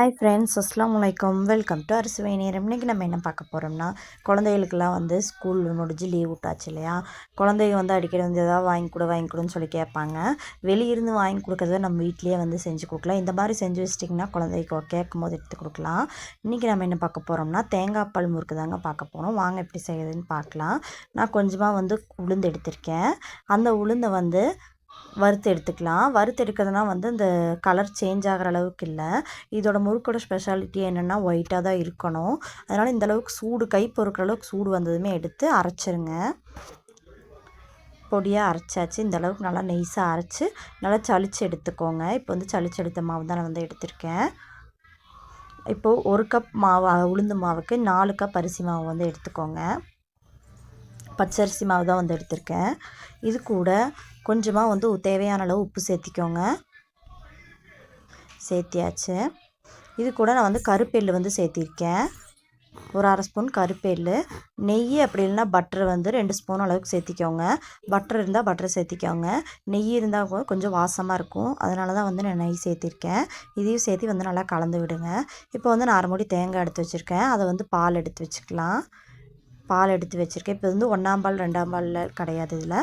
Hi friends அஸ்லாம் வலைக்கம் welcome to அரிசுவை நேரம். இன்றைக்கி நம்ம என்ன பார்க்க போகிறோம்னா குழந்தைகளுக்கெல்லாம் வந்து ஸ்கூல் முடிஞ்சு லீவ் விட்டாச்சு இல்லையா? குழந்தைங்க வந்து அடிக்கடி வந்து எதாவது வாங்கி கொடு வாங்கி கொடுன்னு சொல்லி கேட்பாங்க. வெளியிருந்து வாங்கி கொடுக்குறத நம்ம வீட்லேயே வந்து செஞ்சு கொடுக்கலாம். இந்த மாதிரி செஞ்சு வச்சிட்டிங்கன்னா குழந்தைக்கு கேட்கும் போது எடுத்து கொடுக்கலாம். இன்றைக்கி நம்ம என்ன பார்க்க போகிறோம்னா தேங்காய் பால் முறுக்கு தாங்க பார்க்க போகிறோம் வாங்க எப்படி செய்யுதுன்னு பார்க்கலாம். நான் கொஞ்சமாக வந்து உளுந்து எடுத்திருக்கேன். அந்த உளுந்தை வந்து வறுத்து எடுத்துக்கலாம். வறுத்து எடுக்கிறதுனா வந்து இந்த கலர் சேஞ்ச் ஆகிற அளவுக்கு இல்லை. இதோட முறுக்கோட ஸ்பெஷாலிட்டி என்னென்னா ஒயிட்டாக தான் இருக்கணும். அதனால் இந்த அளவுக்கு சூடு கை பொறுக்கிற அளவுக்கு சூடு வந்ததுமே எடுத்து அரைச்சிருங்க. பொடியாக அரைச்சாச்சு. இந்த அளவுக்கு நல்லா நெய்ஸாக அரைச்சி நல்லா சளிச்சு எடுத்துக்கோங்க. இப்போ வந்து சளிச்சு எடுத்த மாவு தான் நான் வந்து எடுத்திருக்கேன். இப்போது ஒரு கப் மாவு உளுந்து மாவுக்கு நாலு கப் அரிசி மாவு வந்து எடுத்துக்கோங்க. பச்சரிசி மாவு தான் வந்து எடுத்திருக்கேன். இது கூட கொஞ்சமாக வந்து தேவையான அளவு உப்பு சேர்த்திக்கோங்க. சேர்த்தியாச்சு. இது கூட நான் வந்து கருப்பெல்லு வந்து சேர்த்திருக்கேன். ஒரு அரை ஸ்பூன் கருப்பேல். நெய் அப்படி இல்லைன்னா பட்டர் வந்து ரெண்டு ஸ்பூன் அளவுக்கு சேர்த்திக்கோங்க. பட்டர் இருந்தால் பட்டர் சேர்த்திக்கோங்க. நெய் இருந்தால் கொஞ்சம் வாசமாக இருக்கும். அதனால தான் வந்து நான் நெய் சேர்த்திருக்கேன். இதையும் சேர்த்து வந்து நல்லா கலந்து விடுங்க. இப்போ வந்து நான் அரை மூடி தேங்காய் எடுத்து வச்சுருக்கேன். அதை வந்து பால் எடுத்து வச்சுக்கலாம். பால் எடுத்து வச்சுருக்கேன். இப்போ வந்து ஒன்றாம் பால் ரெண்டாம் பாலில் கிடையாது இதில்.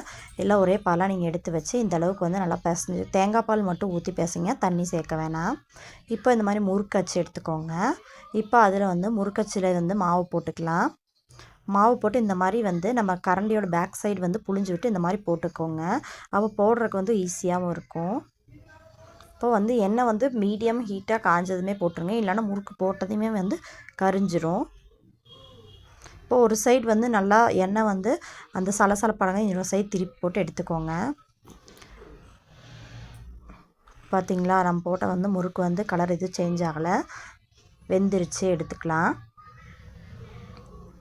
எல்லாம் ஒரே பாலாக நீங்கள் எடுத்து வச்சு இந்த அளவுக்கு வந்து நல்லா பிசைஞ்சு தேங்காய் பால் மட்டும் ஊற்றி பேசுங்க. தண்ணி சேர்க்க வேணாம். இப்போ இந்த மாதிரி முறுக்கச்சி எடுத்துக்கோங்க. இப்போ அதில் வந்து முறுக்கச்சில் வந்து மாவு போட்டுக்கலாம். மாவு போட்டு இந்த மாதிரி வந்து நம்ம கரண்டியோட பேக் சைடு வந்து புழிஞ்சு விட்டு இந்த மாதிரி போட்டுக்கோங்க. அப்போ போடுறதுக்கு வந்து ஈஸியாகவும் இருக்கும். இப்போ வந்து எண்ணெய் வந்து மீடியம் ஹீட்டாக காஞ்சதுமே போட்டுருங்க. இல்லைன்னா முறுக்கு போட்டதுமே வந்து கரிஞ்சிரும். இப்போ ஒரு சைடு வந்து நல்லா எண்ணெய் வந்து அந்த சலசலப்பானங்க இன்னொரு சைடு திருப்பி போட்டு எடுத்துக்கோங்க. பார்த்திங்களா நம்ம போட்ட வந்து முறுக்கு வந்து கலர் எதுவும் சேஞ்ச் ஆகலை. வெந்துருச்சு எடுத்துக்கலாம்.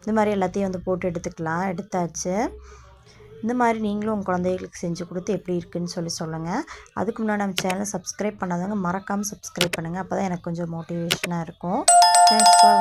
இந்த மாதிரி எல்லாத்தையும் வந்து போட்டு எடுத்துக்கலாம். எடுத்தாச்சு. இந்த மாதிரி நீங்களும் உங்கள் குழந்தைகளுக்கு செஞ்சு கொடுத்து எப்படி இருக்குதுன்னு சொல்லி சொல்லுங்கள் அதுக்கு முன்னாடி நம்ம சேனலை சப்ஸ்கிரைப் பண்ணாதவங்க மறக்காமல் சப்ஸ்கிரைப் பண்ணுங்கள் அப்போ தான் எனக்கு கொஞ்சம் மோட்டிவேஷனாக இருக்கும். Thanks for